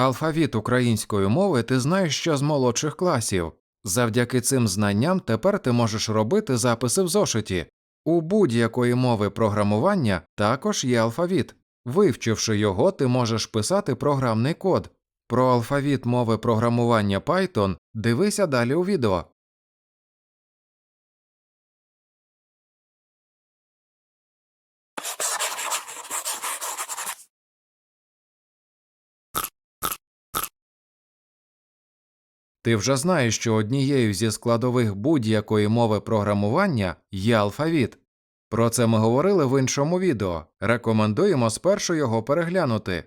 Алфавіт української мови ти знаєш ще з молодших класів. Завдяки цим знанням тепер ти можеш робити записи в зошиті. У будь-якої мови програмування також є алфавіт. Вивчивши його, ти можеш писати програмний код. Про алфавіт мови програмування Python дивися далі у відео. Ти вже знаєш, що однією зі складових будь-якої мови програмування є алфавіт. Про це ми говорили в іншому відео. Рекомендуємо спершу його переглянути.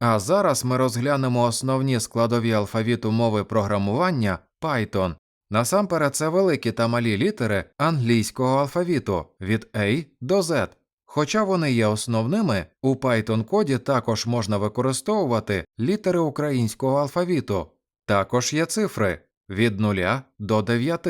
А зараз ми розглянемо основні складові алфавіту мови програмування Python. Насамперед це великі та малі літери англійського алфавіту від A до Z. Хоча вони є основними, у Python коді також можна використовувати літери українського алфавіту. Також є цифри від 0 до 9,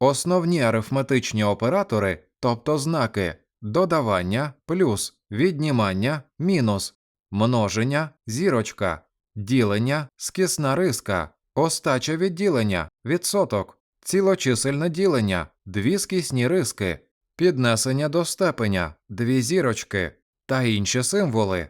основні арифметичні оператори, тобто знаки додавання, плюс, віднімання, мінус, множення, зірочка, ділення, скисна риска, остача відділення, відсоток, цілочисельне ділення, дві скисні риски, піднесення до степеня, дві зірочки та інші символи.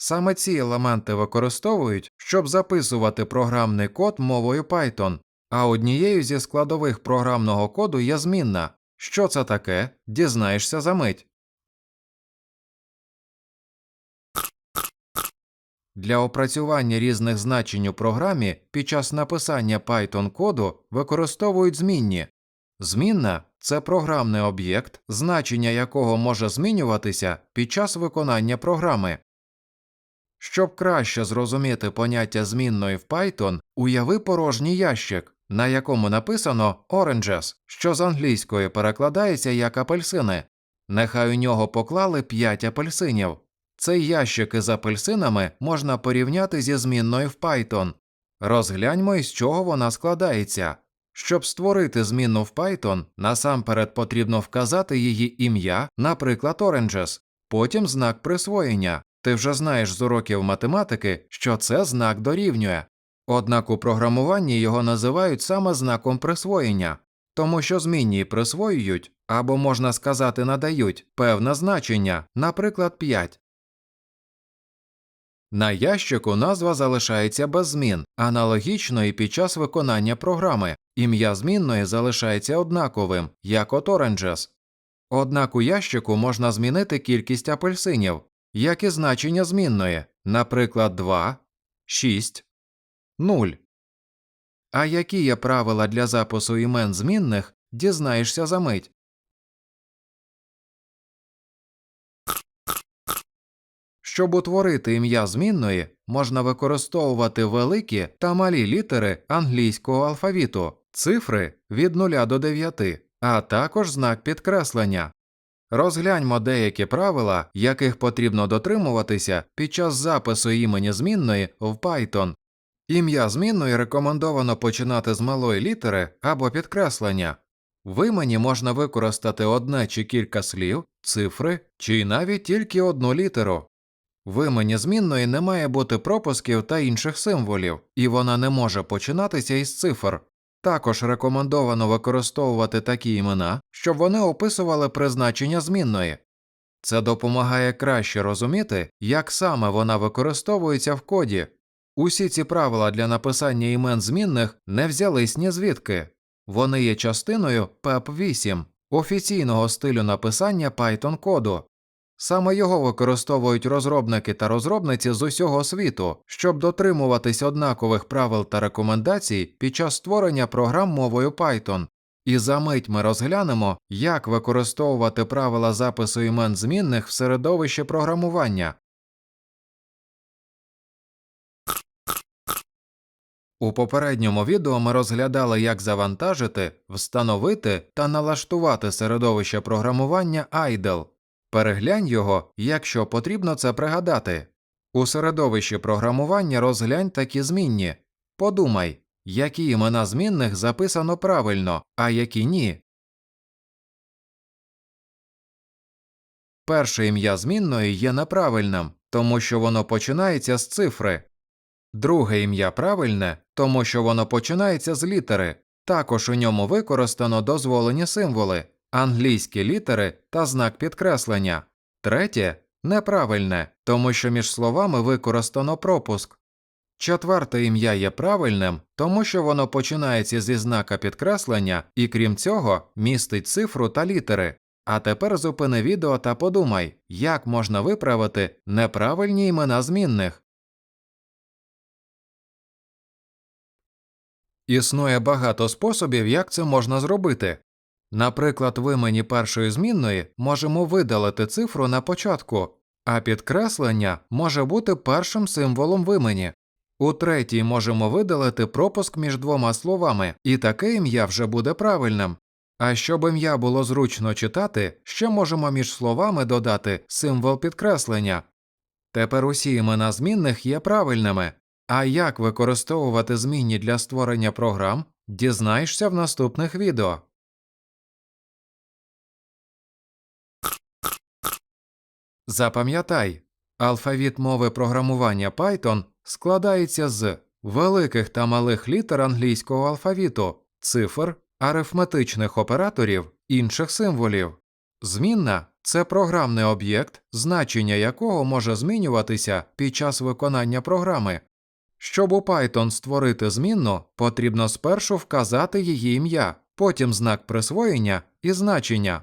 Саме ці елементи використовують, щоб записувати програмний код мовою Python, а однією зі складових програмного коду є змінна. Що це таке, дізнаєшся за мить. Для опрацювання різних значень у програмі під час написання Python коду використовують змінні. Змінна це програмний об'єкт, значення якого може змінюватися під час виконання програми. Щоб краще зрозуміти поняття змінної в Python, уяви порожній ящик, на якому написано oranges, що з англійської перекладається як апельсини. Нехай у нього поклали 5 апельсинів. Цей ящик із апельсинами можна порівняти зі змінною в Python. Розгляньмо, із чого вона складається. Щоб створити змінну в Python, насамперед потрібно вказати її ім'я, наприклад, oranges, потім знак присвоєння. Ти вже знаєш з уроків математики, що це знак дорівнює. Однак у програмуванні його називають саме знаком присвоєння, тому що змінні присвоюють, або можна сказати надають певне значення, наприклад, 5. На ящику назва залишається без змін, аналогічно і під час виконання програми ім'я змінної залишається однаковим, як от oranges. Однак у ящику можна змінити кількість апельсинів, як і значення змінної, наприклад, 2, 6, 0. А які є правила для запису імен змінних, дізнаєшся за мить. Щоб утворити ім'я змінної, можна використовувати великі та малі літери англійського алфавіту, цифри від 0 до 9, а також знак підкреслення. Розгляньмо деякі правила, яких потрібно дотримуватися під час запису імені змінної в Python. Ім'я змінної рекомендовано починати з малої літери або підкреслення. В імені можна використати одне чи кілька слів, цифри чи навіть тільки одну літеру. В імені змінної не має бути пропусків та інших символів, і вона не може починатися із цифр. Також рекомендовано використовувати такі імена, щоб вони описували призначення змінної. Це допомагає краще розуміти, як саме вона використовується в коді. Усі ці правила для написання імен змінних не взялись ні звідки. Вони є частиною PEP 8 офіційного стилю написання Python коду. Саме його використовують розробники та розробниці з усього світу, щоб дотримуватись однакових правил та рекомендацій під час створення програм мовою Python. І за мить ми розглянемо, як використовувати правила запису імен змінних в середовищі програмування. У попередньому відео ми розглядали, як завантажити, встановити та налаштувати середовище програмування IDLE. Переглянь його, якщо потрібно це пригадати. У середовищі програмування розглянь такі змінні. Подумай, які імена змінних записано правильно, а які ні. Перше ім'я змінної є неправильним, тому що воно починається з цифри. Друге ім'я правильне, тому що воно починається з літери. Також у ньому використано дозволені символи, англійські літери та знак підкреслення. Третє неправильне, тому що між словами використано пропуск. Четверте ім'я є правильним, тому що воно починається зі знака підкреслення і, крім цього, містить цифру та літери. А тепер зупини відео та подумай, як можна виправити неправильні імена змінних. Існує багато способів, як це можна зробити. Наприклад, в імені першої змінної можемо видалити цифру на початку, а підкреслення може бути першим символом в імені. У третій можемо видалити пропуск між двома словами, і таке ім'я вже буде правильним. А щоб ім'я було зручно читати, ще можемо між словами додати символ підкреслення. Тепер усі імена змінних є правильними. А як використовувати змінні для створення програм, дізнаєшся в наступних відео. Запам'ятай, алфавіт мови програмування Python складається з великих та малих літер англійського алфавіту, цифр, арифметичних операторів, інших символів. Змінна це програмний об'єкт, значення якого може змінюватися під час виконання програми. Щоб у Python створити змінну, потрібно спершу вказати її ім'я, потім знак присвоєння і значення.